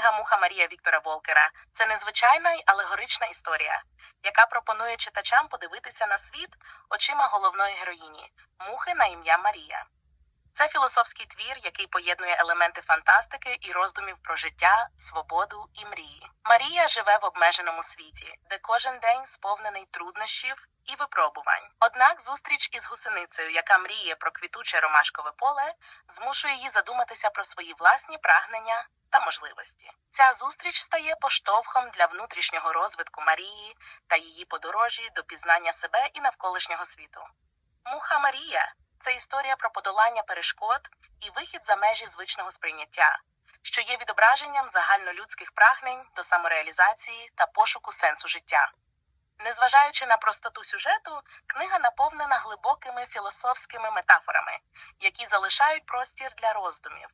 Книга Муха Марія Віктора Волкера це незвичайна й алегорична історія, яка пропонує читачам подивитися на світ очима головної героїні мухи на ім'я Марія. Це філософський твір, який поєднує елементи фантастики і роздумів про життя, свободу і мрії. Марія живе в обмеженому світі, де кожен день сповнений труднощів і випробувань. Однак зустріч із гусеницею, яка мріє про квітуче ромашкове поле, змушує її задуматися про свої власні прагнення та можливості. Ця зустріч стає поштовхом для внутрішнього розвитку Марії та її подорожі до пізнання себе і навколишнього світу. Муха Марія це історія про подолання перешкод і вихід за межі звичного сприйняття, що є відображенням загальнолюдських прагнень до самореалізації та пошуку сенсу життя. Незважаючи на простоту сюжету, книга наповнена глибокими філософськими метафорами, які залишають простір для роздумів.